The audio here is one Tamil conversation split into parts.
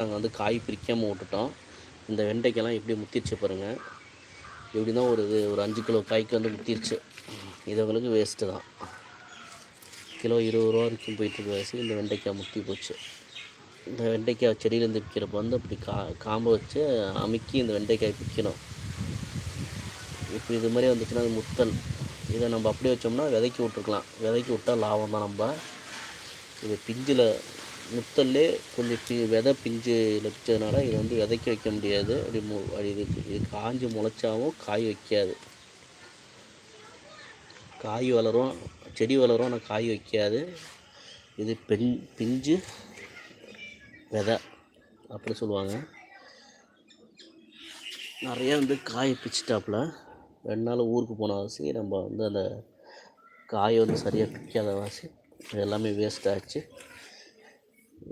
நாங்கள் வந்து காய் பிரிக்காமல் விட்டுட்டோம். இந்த வெண்டைக்கெல்லாம் எப்படி முத்திருச்சு பாருங்கள் எப்படின்னா ஒரு இது ஒரு அஞ்சு கிலோ காய்க்கு வந்து முத்திருச்சு. இது உங்களுக்கு வேஸ்ட்டு தான். கிலோ இருபது ரூபா வரைக்கும் போயிட்டுருக்கு வயசு இந்த வெண்டைக்காய் முத்தி போச்சு. இந்த வெண்டைக்காய் செடியிலேருந்து பிக்கிறப்ப வந்து அப்படி கா காம்பை வச்சு அமுக்கி இந்த வெண்டைக்காய் பிக்கணும் இப்போ இது மாதிரி வந்துச்சுன்னா அது முத்தல். இதை நம்ம அப்படியே வச்சோம்னா விதைக்கி விட்ருக்கலாம் விதைக்கி விட்டால் லாபம் தான் நம்ம. இது பிஞ்சில் முத்தல்லே கொஞ்சம் பி விதை பிஞ்சு பிச்சதுனால இதை வந்து விதைக்க வைக்க முடியாது. அப்படி மு அப்படி இது இது காஞ்சி முளைச்சாவும் காய் வைக்காது. காய் வளரும் செடி வளரும் ஆனால் காய் வைக்காது. இது பெண் பிஞ்சு விதை அப்படி சொல்லுவாங்க. நிறையா வந்து காயை பிச்சிட்டாப்புல. ரெண்டு நாள் ஊருக்கு போனவாசி நம்ம வந்து அந்த காயை வந்து சரியாக பிக்காதவாசி எல்லாமே வேஸ்ட் ஆச்சு.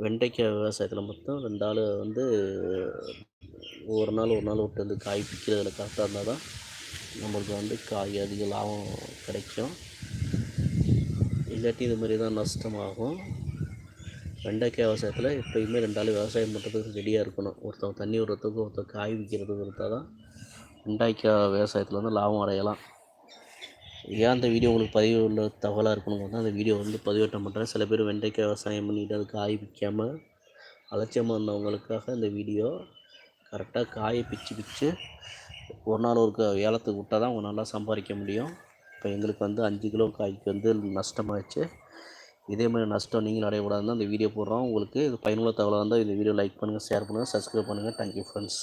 வெண்டைக்காய் விவசாயத்தில் மொத்தம் ரெண்டு ஆள் வந்து ஒரு நாள் ஒரு நாள் விட்டு வந்து காய் பிக்கிறதுல கரெக்டாக இருந்தால் தான் நம்மளுக்கு வந்து காய் அதிக லாபம் கிடைக்கும். இல்லாட்டி இது மாதிரி தான் நஷ்டமாகும். வெண்டைக்காய் விவசாயத்தில் எப்பயுமே ரெண்டு ஆள் விவசாயம் பண்ணுறதுக்கு ரெடியாக இருக்கணும். ஒருத்தவங்க தண்ணி விடுறதுக்கு ஒருத்தர் காய் விற்கிறதுக்கு இருந்தால் தான் வெண்டைக்காய் விவசாயத்தில் வந்து லாபம் அடையலாம். ஏன் அந்த வீடியோ உங்களுக்கு பதிவு உள்ள தகவலாக இருக்கணுங்க தான் அந்த வீடியோ வந்து பதிவேற்றம் பண்ணுறேன் சில பேர் வெண்டைக்காய் விவசாயம் பண்ணிட்டு அது காய் விற்காமல் அலட்சியமாக இருந்தவங்களுக்காக இந்த வீடியோ கரெக்டாக காயை பிச்சு பிச்சு ஒரு நாள் ஒரு க- ஏலத்துக்கு விட்டால் தான் அவங்க நல்லா சம்பாதிக்க முடியும். இப்போ எங்களுக்கு வந்து அஞ்சு கிலோ காய்க்கு வந்து நஷ்டமாகிடுச்சு இதே மாதிரி நஷ்டம் நீங்களும் அடையக்கூடாதுன்னு தான் இந்த வீடியோ போடுறோம். உங்களுக்கு இது பயனுள்ள தகவலாக இருந்தால் இந்த வீடியோ லைக் பண்ணுங்கள் ஷேர் பண்ணுங்கள் சப்ஸ்கிரைப் பண்ணுங்கள் தேங்க்யூ ஃப்ரெண்ட்ஸ்